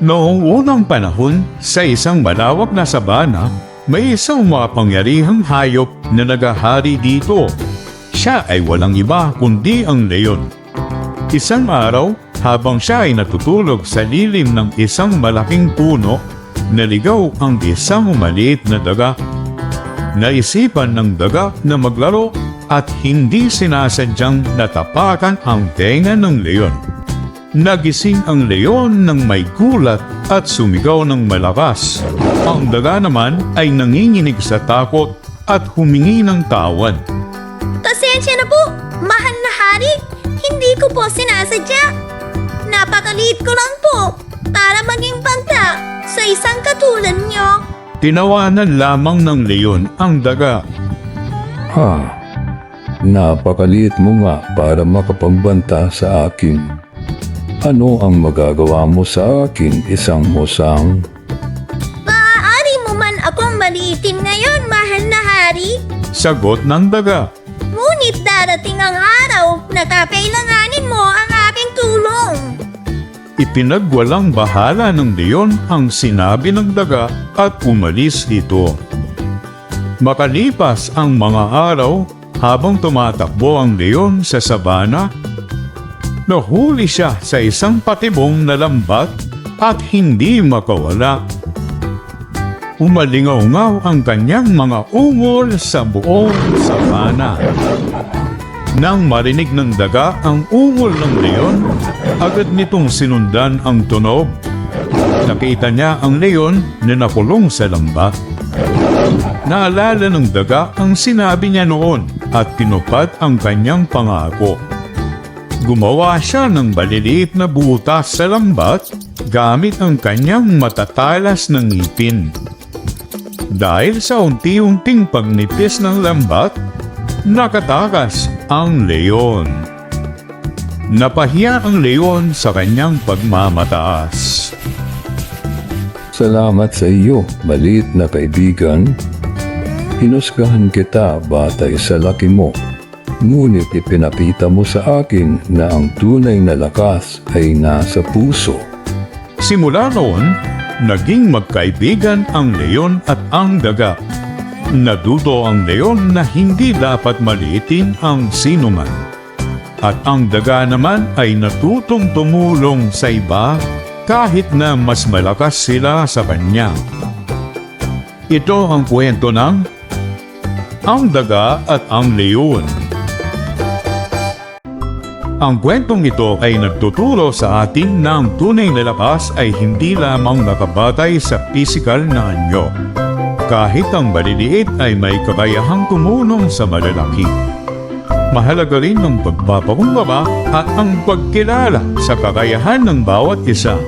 Noong unang panahon, sa isang malawak na sabana, may isang mapangyarihang hayop na nagahari dito. Siya ay walang iba kundi ang leon. Isang araw, habang siya ay natutulog sa lilim ng isang malaking puno, naligaw ang isang maliit na daga. Naisipan ng daga na maglaro at hindi sinasadyang natapakan ang tenga ng leon. Nagising ang leon ng may gulat at sumigaw ng malakas. Ang daga naman ay nanginginig sa takot at humingi ng tawad. Pasensya na po, mahal na hari. Hindi ko po sinasadya. Napakaliit ko lang po para maging pagta sa isang katulad niyo. Tinawanan lamang ng leon ang daga. Ha, napakaliit mo nga para makapagbanta sa akin. Ano ang magagawa mo sa akin, isang musang? Maaari mo man akong maliitin ngayon, mahal na hari. Sagot ng daga. Ngunit darating ang araw na kakailanganin mo ang aking tulong. Ipinagwalang bahala ng leon ang sinabi ng daga at umalis ito. Makalipas ang mga araw, habang tumatakbo ang leon sa sabana, nahuli siya sa isang patibong na lambat at hindi makawala. Umalingaw-ngaw ang kanyang mga ungol sa buong sabana. Nang marinig ng daga ang ungol ng leon, agad nitong sinundan ang tunog. Nakita niya ang leon na nakulong sa lambat. Naalala ng daga ang sinabi niya noon at tinupad ang kanyang pangako. Gumawa siya ng baliliit na butas sa lambat gamit ang kanyang matatalas ng ngipin. Dahil sa unti-unting pagnipis ng lambat, nakatakas ang leon. Napahiya ang leon sa kanyang pagmamataas. Salamat sa iyo, maliit na kaibigan. Hinusgahan kita batay sa laki mo. Ngunit ipinakita mo sa akin na ang tunay na lakas ay nasa puso. Simula noon, naging magkaibigan ang leon at ang daga. Naduto ang leon na hindi dapat maliitin ang sinuman. At ang daga naman ay natutong tumulong sa iba kahit na mas malakas sila sa kanya. Ito ang kwento ng Ang Daga at ang Leon. Ang kwentong ito ay nagtuturo sa atin na ang tunay na lakas ay hindi lamang nakabatay sa pisikal na anyo. Kahit ang maliliit ay may kakayahang tumulong sa malalaki. Mahalaga rin ang pagpapakumbaba at ang pagkilala sa kakayahan ng bawat isa.